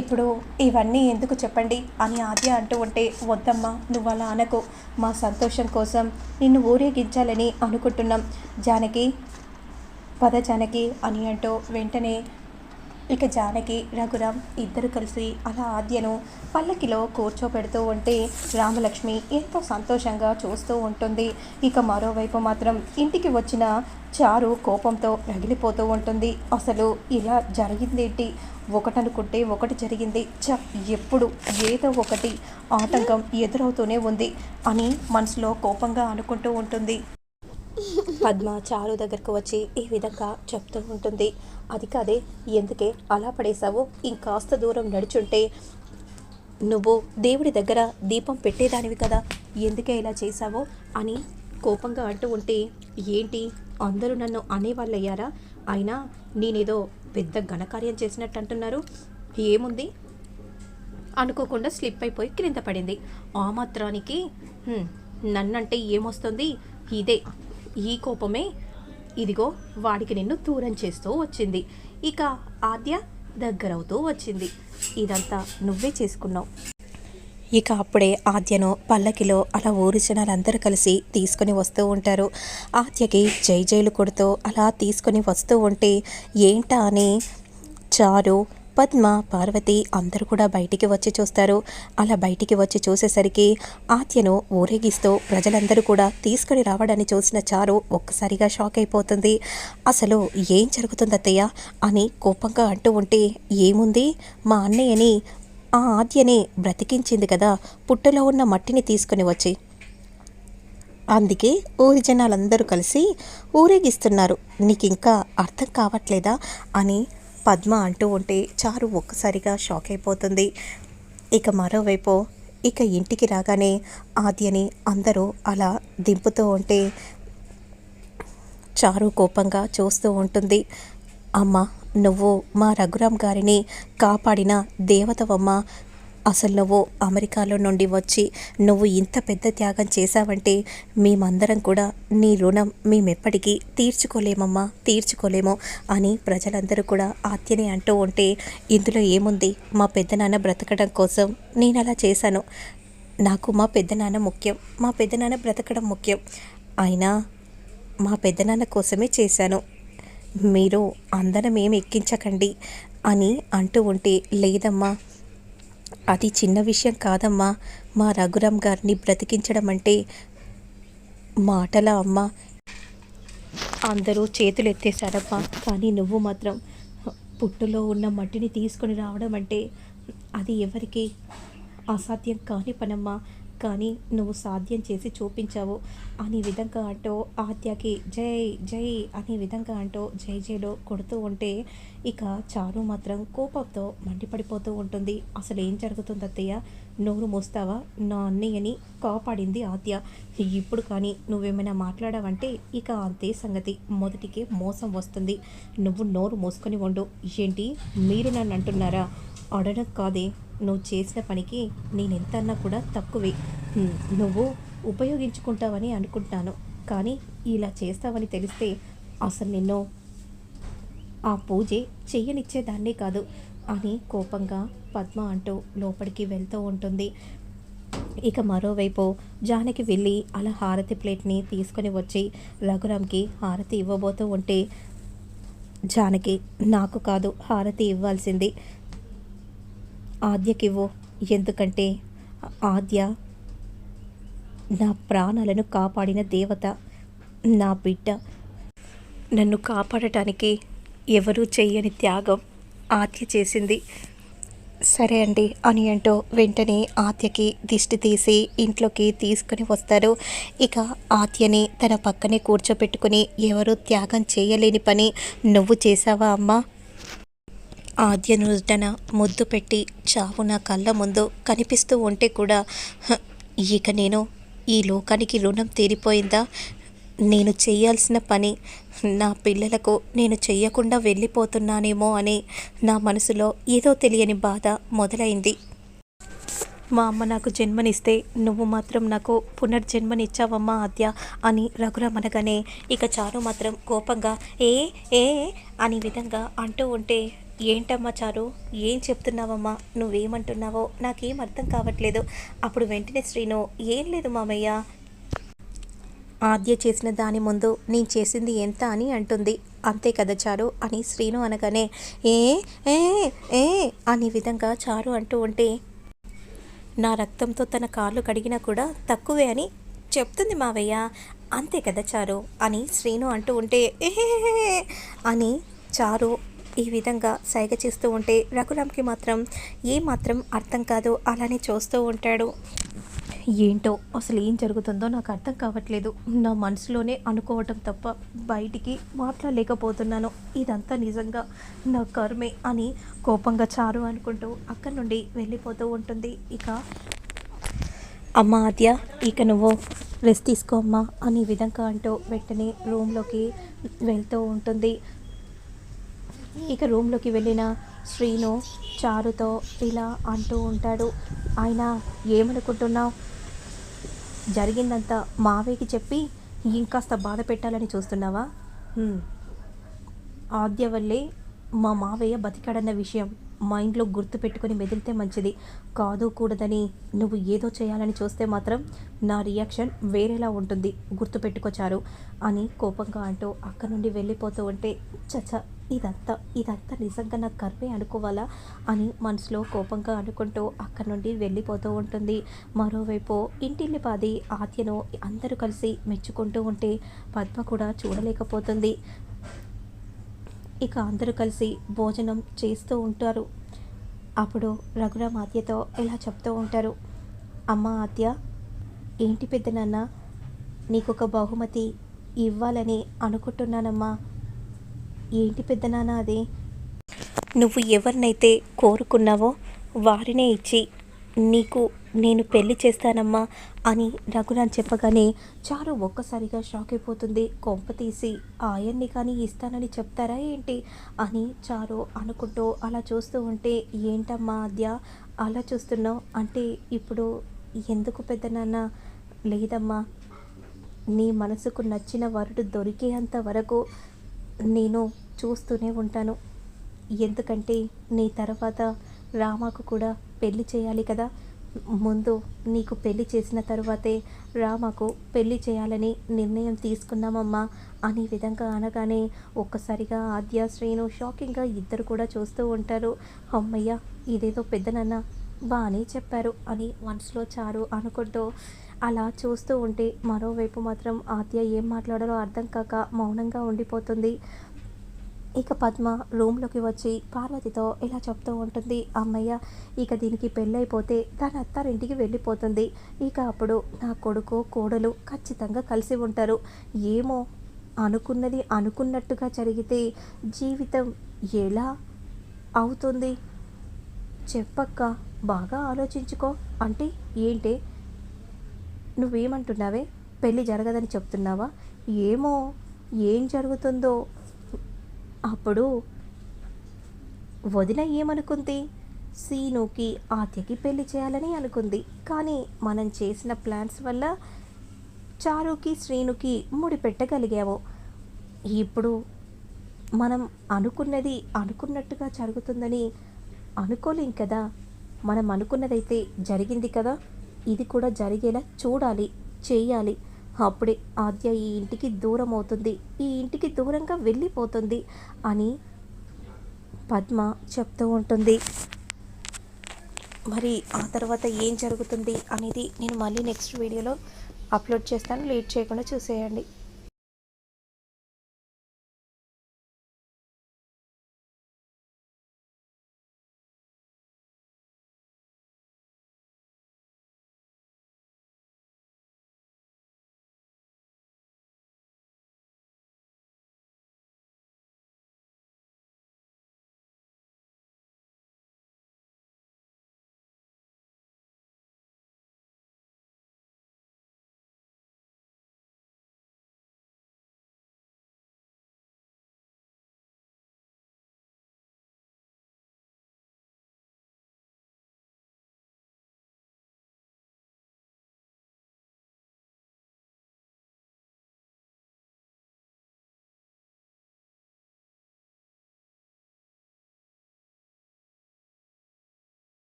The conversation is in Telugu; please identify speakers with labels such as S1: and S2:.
S1: ఇప్పుడు ఇవన్నీ ఎందుకు చెప్పండి అని ఆద్య అంటూ ఉంటే వద్దమ్మా నువ్వు అలా అనకు. మా సంతోషం కోసం నిన్ను ఊరేగించాలని అనుకుంటున్నాం. జానకి పద జానకి అని అంటూ వెంటనే ఇక జానకి రఘురామ్ ఇద్దరు కలిసి అలా ఆద్యను పల్లకిలో కూర్చోబెడుతూ ఉంటే రామలక్ష్మి ఎంతో సంతోషంగా చూస్తూ ఉంటుంది. ఇక మరోవైపు మాత్రం ఇంటికి వచ్చిన చారు కోపంతో రగిలిపోతూ ఉంటుంది. అసలు ఇలా జరిగిందేంటి? ఒకటనుకుంటే ఒకటి జరిగింది. చ ఎప్పుడు ఏదో ఒకటి ఆటంకం ఎదురవుతూనే ఉంది అని మనసులో కోపంగా అనుకుంటూ ఉంటుంది. పద్మ చారు దగ్గరకు వచ్చి ఈ విధంగా చెప్తూ ఉంటుంది. అది కాదే ఎందుకే అలా పడేశావు? ఇంకాస్త దూరం నడుచుంటే నువ్వు దేవుడి దగ్గర దీపం పెట్టేదానివి కదా? ఎందుకే ఇలా చేశావో? అని కోపంగా అంటూ ఉంటే ఏంటి? అందరూ నన్ను అనేవాళ్ళయ్యారా? అయినా నేనేదో పెద్ద ఘనకార్యం చేసినట్టు అంటున్నారు ఏముంది? అనుకోకుండా స్లిప్ అయిపోయి క్రింద పడింది. ఆ మాత్రానికి నన్నంటే ఏమొస్తుంది? ఇదే ఈ కోపమే ఇదిగో వాడికి నిన్ను దూరం చేస్తూ వచ్చింది. ఇక ఆద్య దగ్గరవుతూ వచ్చింది. ఇదంతా నువ్వే చేసుకున్నావు. ఇక అప్పుడే ఆద్యను పల్లకిలో అలా ఊరి జనాలందరూ కలిసి తీసుకొని వస్తూ ఉంటారు. ఆద్యకి జై జైలు కొడుతూ అలా తీసుకొని వస్తూ ఉంటే ఏంటా అని చారు పద్మ పార్వతి అందరూ కూడా బయటికి వచ్చి చూస్తారు. అలా బయటికి వచ్చి చూసేసరికి ఆత్యను ఊరేగిస్తూ ప్రజలందరూ కూడా తీసుకొని రావడాన్ని చూసిన చారు ఒక్కసారిగా షాక్ అయిపోతుంది. అసలు ఏం జరుగుతుంది అత్తయ్య? అని కోపంగా అంటూ ఉంటే ఏముంది? మా అన్నయ్యని ఆ ఆద్యని బ్రతికించింది కదా పుట్టలో ఉన్న మట్టిని తీసుకొని వచ్చి. అందుకే ఊరి జనాలందరూ కలిసి ఊరేగిస్తున్నారు. నీకు ఇంకా అర్థం కావట్లేదా? అని పద్మ అంటూ ఉంటే చారు ఒక్కసారిగా షాక్ అయిపోతుంది. ఇక మరోవైపు ఇక ఇంటికి రాగానే ఆద్యని అందరూ అలా దింపుతూ ఉంటే చారు కోపంగా చూస్తూ ఉంటుంది. అమ్మ నువ్వు మా రఘురామ్ గారిని కాపాడిన దేవతవమ్మ అసలు నువ్వు అమెరికాలో నుండి వచ్చి నువ్వు ఇంత పెద్ద త్యాగం చేశావంటే మేమందరం కూడా నీ రుణం మేమెప్పటికీ తీర్చుకోలేమమ్మా తీర్చుకోలేము అని ప్రజలందరూ కూడా ఆత్యని అంటూ ఉంటే ఇందులో ఏముంది? మా పెద్దనాన్న బ్రతకడం కోసం నేను అలా చేశాను. నాకు మా పెద్దనాన్న ముఖ్యం మా పెద్దనాన్న బ్రతకడం ముఖ్యం. అయినా మా పెద్దనాన్న కోసమే చేశాను. మీరు అందరం ఏం ఎక్కించకండి అని అంటూ ఉంటే లేదమ్మా అది చిన్న విషయం కాదమ్మా. మా రఘురామ్ గారిని బ్రతికించడం అంటే మాటల అమ్మ. అందరూ చేతులు ఎత్తేశారమ్మా కానీ నువ్వు మాత్రం పుట్టులో ఉన్న మట్టిని తీసుకొని రావడం అంటే అది ఎవరికి అసాధ్యం కాని పనమ్మా. కానీ నువ్వు సాధ్యం చేసి చూపించావు అనే విధంగా అంటూ ఆద్యకి జై జై అనే విధంగా అంటూ జై జైలో కొడుతూ ఉంటే ఇక చారు మాత్రం కోపంతో మండిపడిపోతూ ఉంటుంది. అసలు ఏం జరుగుతుంది అత్తయ్య? నోరు మోస్తావా? నా అన్నయ్యని కాపాడింది ఆద్య. ఇప్పుడు కానీ నువ్వేమైనా మాట్లాడావంటే ఇక అంతే సంగతి. మొదటికే మోసం వస్తుంది. నువ్వు నోరు మోసుకొని ఉండు. ఏంటి? మీరు నన్ను అంటున్నారా? అడడం కాదే. నువ్వు చేసిన పనికి నేనెంత అన్నా కూడా తక్కువే. నువ్వు ఉపయోగించుకుంటావని అనుకుంటాను కానీ ఇలా చేస్తావని తెలిస్తే అసలు నిన్ను ఆ పూజే చెయ్యనిచ్చేదాన్నే కాదు అని కోపంగా పద్మ అంటూ లోపలికి వెళ్తూ ఉంటుంది. ఇక మరోవైపు జానకి వెళ్ళి అలా హారతి ప్లేట్ని తీసుకొని వచ్చి రఘురామ్కి హారతి ఇవ్వబోతూ ఉంటే జానకి నాకు కాదు హారతి ఇవ్వాల్సింది. ఆద్యకివ్వు. ఎందుకంటే ఆద్య నా ప్రాణాలను కాపాడిన దేవత నా బిడ్డ. నన్ను కాపాడటానికి ఎవరూ చెయ్యని త్యాగం ఆద్య చేసింది. సరే అండి అని అంటూ వెంటనే ఆత్యకి దిష్టి తీసి ఇంట్లోకి తీసుకుని వస్తారు. ఇక ఆత్యని తన పక్కనే కూర్చోపెట్టుకుని ఎవరు త్యాగం చేయలేని పని నువ్వు చేసావా అమ్మా? ఆద్య నుదుటన ముద్దు పెట్టి చావు నా కళ్ళ ముందు కనిపిస్తూ ఉంటే కూడా "హ, ఇక నేను ఈ లోకానికి రుణం తీరిపోయిందా? నేను చేయాల్సిన పని నా పిల్లలకు నేను చెయ్యకుండా వెళ్ళిపోతున్నానేమో అని నా మనసులో ఏదో తెలియని బాధ మొదలైంది. మా అమ్మ నాకు జన్మనిస్తే నువ్వు మాత్రం నాకు పునర్జన్మనిచ్చావమ్మా ఆద్య అని రఘురామ్ అనగానే ఇక చారు మాత్రం కోపంగా ఏ ఏ అని విధంగా అంటూ ఉంటే ఏంటమ్మా చారు? ఏం చెప్తున్నావమ్మా? నువ్వేమంటున్నావో నాకేం అర్థం కావట్లేదు. అప్పుడు వెంటనే శ్రీను ఏం లేదు మామయ్య. ఆద్య చేసిన దాని ముందు నేను చేసింది ఎంత అని అంటుంది. అంతే కదా చారు అని శ్రీను అనగానే ఏ ఏ ఏ అనే విధంగా చారు అంటూ ఉంటే నా రక్తంతో తన కాళ్ళు కడిగినా కూడా తక్కువే అని చెప్తుంది మావయ్య. అంతే కదా చారు అని శ్రీను అంటూ ఉంటే అని చారు ఈ విధంగా సైగ చేస్తూ ఉంటే రఘురామ్కి మాత్రం ఏమాత్రం అర్థం కాదు. అలానే చూస్తూ ఉంటాడు. ఏంటో? అసలు ఏం జరుగుతుందో నాకు అర్థం కావట్లేదు. నా మనసులోనే అనుకోవటం తప్ప బయటికి మాట్లాడలేకపోతున్నాను. ఇదంతా నిజంగా నా కర్మే అని కోపంగా చారు అనుకుంటూ అక్కడి నుండి వెళ్ళిపోతూ ఉంటుంది. ఇక అమ్మ ఆద్య ఇక నువ్వు రెస్ట్ తీసుకో అమ్మా అని విధంగా అంటూ వెంటనే రూమ్లోకి వెళ్తూ ఉంటుంది. ఇక రూమ్లోకి వెళ్ళిన శ్రీను చారుతో ఇలా అంటూ ఉంటాడు. ఆయన ఏమనుకుంటున్నావు? జరిగిందంతా మావేకి చెప్పి ఇంకాస్త బాధ పెట్టాలని చూస్తున్నావా? ఆద్య వల్లే మా మావయ్య బతికాడన్న విషయం. మైండ్లో గుర్తు పెట్టుకొని మెదిలితే మంచిది. కాదు కూడదని నువ్వు ఏదో చేయాలని చూస్తే మాత్రం నా రియాక్షన్ వేరేలా ఉంటుంది. గుర్తు పెట్టుకొచ్చారు అని కోపంగా అంటూ అక్కడ నుండి వెళ్ళిపోతూ ఉంటే చచ్చ ఇదంతా ఇదంతా నిజంగా నా కర్మే అనుకోవాలా? అని మనసులో కోపంగా అనుకుంటూ అక్కడ నుండి వెళ్ళిపోతూ ఉంటుంది. మరోవైపు ఇంటిల్లి పాది ఆత్యను అందరూ కలిసి మెచ్చుకుంటూ ఉంటే పద్మ కూడా చూడలేకపోతుంది. ఇక అందరూ కలిసి భోజనం చేస్తూ ఉంటారు. అప్పుడు రఘురామ్ ఆత్యతో ఇలా చెప్తూ ఉంటారు. అమ్మ ఆత్య ఏంటి పెద్ద నాన్న? నీకు ఒక బహుమతి ఇవ్వాలని అనుకుంటున్నానమ్మా. ఏంటి పెద్ద నాన్న అది? నువ్వు ఎవరినైతే కోరుకున్నావో వారినే ఇచ్చి నీకు నేను పెళ్ళి చేస్తానమ్మా అని రఘురాన్ చెప్పగానే చారు ఒక్కసారిగా షాక్ అయిపోతుంది. కొంప తీసి ఆయన్ని కానీ ఇస్తానని చెప్తారా ఏంటి? అని చారు అనుకుంటూ అలా చూస్తూ ఉంటే ఏంటమ్మా అద్య అలా చూస్తున్నావు? అంటే ఇప్పుడు ఎందుకు పెద్ద నాన్న లేదమ్మా నీ మనసుకు నచ్చిన వరుడు దొరికేంత వరకు నేను చూస్తూనే ఉంటాను. ఎందుకంటే నీ తర్వాత రామాకు కూడా పెళ్ళి చేయాలి కదా. ముందు నీకు పెళ్ళి చేసిన తరువాతే రామకు పెళ్ళి చేయాలని నిర్ణయం తీసుకున్నామమ్మా అనే విధంగా అనగానే ఒక్కసారిగా ఆద్య శ్రీను షాకింగ్గా ఇద్దరు కూడా చూస్తూ ఉంటారు. అమ్మయ్య ఇదేదో పెద్దనన్న బాగానే చెప్పారు అని మనసులో చారు అనుకుంటూ అలా చూస్తూ ఉంటే మరోవైపు మాత్రం ఆద్య ఏం మాట్లాడాలో అర్థం కాక మౌనంగా ఉండిపోతుంది. ఇక పద్మ రూమ్లోకి వచ్చి పార్వతితో ఇలా చెప్తూ ఉంటుంది అమ్మయ్య ఇక దీనికి పెళ్ళైపోతే దాని అత్తారింటికి వెళ్ళిపోతుంది. ఇక అప్పుడు నా కొడుకు కోడలు ఖచ్చితంగా కలిసి ఉంటారు. ఏమో అనుకున్నది అనుకున్నట్టుగా జరిగితే జీవితం ఎలా అవుతుంది? చెప్పక్క బాగా ఆలోచించుకో. అంటే ఏంటి? నువ్వేమంటున్నావే? పెళ్ళి జరగదని చెప్తున్నావా? ఏమో ఏం జరుగుతుందో అప్పుడు వదిన ఏమనుకుంది? సీనుకి ఆత్యకి పెళ్ళి చేయాలని అనుకుంది. కానీ మనం చేసిన ప్లాన్స్ వల్ల చారుకి శ్రీనుకి ముడిపెట్టగలిగాము ఇప్పుడు మనం అనుకున్నది అనుకున్నట్టుగా జరుగుతుందని అనుకోలేం కదా? మనం అనుకున్నదైతే జరిగింది కదా? ఇది కూడా జరిగేలా చూడాలి చేయాలి. అప్పుడే ఆద్య ఈ ఇంటికి దూరం అవుతుంది. ఈ ఇంటికి దూరంగా వెళ్ళిపోతుంది అని పద్మ చెప్తూ ఉంటుంది. మరి ఆ తర్వాత ఏం జరుగుతుంది అనేది నేను మళ్ళీ నెక్స్ట్ వీడియోలో అప్లోడ్ చేస్తాను. లేట్ చేయకుండా చూసేయండి.